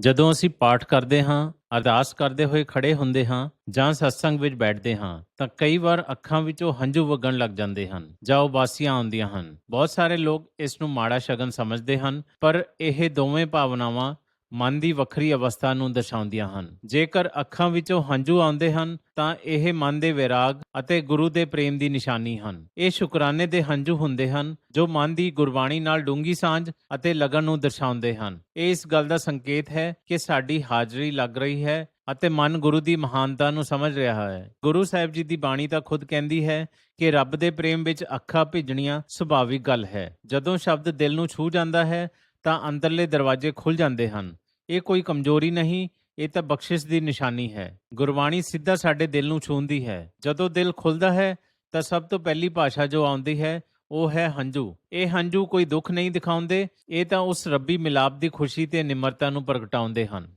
ਜਦੋਂ ਅਸੀਂ ਪਾਠ ਕਰਦੇ ਹਾਂ, ਅਰਦਾਸ ਕਰਦੇ ਹੋਏ ਖੜੇ ਹੁੰਦੇ ਹਾਂ ਜਾਂ ਸਤਸੰਗ ਵਿੱਚ ਬੈਠਦੇ ਹਾਂ, ਤਾਂ ਕਈ ਵਾਰ ਅੱਖਾਂ ਵਿੱਚੋਂ ਹੰਝੂ ਵਗਣ ਲੱਗ ਜਾਂਦੇ ਹਨ ਜਾਂ ਉਬਾਸੀਆਂ ਆਉਂਦੀਆਂ ਹਨ। ਬਹੁਤ ਸਾਰੇ ਲੋਕ ਇਸ ਨੂੰ ਮਾੜਾ ਸ਼ਗਨ ਸਮਝਦੇ ਹਨ, ਪਰ ਇਹ ਦੋਵੇਂ ਭਾਵਨਾਵਾਂ ਮਨ ਦੀ ਵੱਖਰੀ ਅਵਸਥਾ ਨੂੰ ਦਰਸਾਉਂਦੀਆਂ ਹਨ। ਜੇਕਰ ਅੱਖਾਂ ਵਿੱਚੋਂ ਹੰਝੂ ਆਉਂਦੇ ਹਨ, ਤਾਂ ਇਹ ਮਨ ਦੇ ਵਿਰਾਗ ਅਤੇ ਗੁਰੂ ਦੇ ਪ੍ਰੇਮ ਦੀ ਨਿਸ਼ਾਨੀ ਹਨ। ਇਹ ਸ਼ੁਕਰਾਨੇ ਦੇ ਹੰਝੂ ਹੁੰਦੇ ਹਨ, ਜੋ ਮਨ ਦੀ ਗੁਰਬਾਣੀ ਨਾਲ ਡੂੰਗੀ ਸਾਂਝ ਅਤੇ ਲਗਨ ਨੂੰ ਦਰਸਾਉਂਦੇ ਹਨ। ਇਹ ਇਸ ਗੱਲ ਦਾ ਸੰਕੇਤ ਹੈ ਕਿ ਸਾਡੀ ਹਾਜ਼ਰੀ ਲੱਗ ਰਹੀ ਹੈ ਅਤੇ ਮਨ ਗੁਰੂ ਦੀ ਮਹਾਨਤਾ ਨੂੰ ਸਮਝ ਰਿਹਾ ਹੈ। ਗੁਰੂ ਸਾਹਿਬ ਜੀ ਦੀ ਬਾਣੀ ਤਾਂ ਖੁਦ ਕਹਿੰਦੀ ਹੈ ਕਿ ਰੱਬ ਦੇ ਪ੍ਰੇਮ ਵਿੱਚ ਅੱਖਾਂ ਭਿੱਜਣੀਆਂ ਸੁਭਾਵਿਕ ਗੱਲ ਹੈ। ਜਦੋਂ ਸ਼ਬਦ ਦਿਲ ਨੂੰ ਛੂ ਜਾਂਦਾ ਹੈ, ਤਾਂ ਅੰਦਰਲੇ ਦਰਵਾਜ਼ੇ ਖੁੱਲ ਜਾਂਦੇ ਹਨ। ਇਹ ਕੋਈ ਕਮਜ਼ੋਰੀ ਨਹੀਂ, ਇਹ ਤਾਂ ਬਖਸ਼ਿਸ਼ ਦੀ ਨਿਸ਼ਾਨੀ ਹੈ। ਗੁਰਬਾਣੀ ਸਿੱਧਾ ਸਾਡੇ ਦਿਲ ਨੂੰ ਛੂੰਹਦੀ ਹੈ। ਜਦੋਂ ਦਿਲ ਖੁੱਲਦਾ ਹੈ, ਤਾਂ ਸਭ ਤੋਂ ਪਹਿਲੀ ਭਾਸ਼ਾ ਜੋ ਆਉਂਦੀ ਹੈ, ਉਹ ਹੈ ਹੰਝੂ। ਇਹ ਹੰਝੂ ਕੋਈ ਦੁੱਖ ਨਹੀਂ ਦਿਖਾਉਂਦੇ, ਇਹ ਤਾਂ ਉਸ ਰੱਬੀ ਮਿਲਾਪ ਦੀ ਖੁਸ਼ੀ ਤੇ ਨਿਮਰਤਾ ਨੂੰ ਪ੍ਰਗਟਾਉਂਦੇ ਹਨ।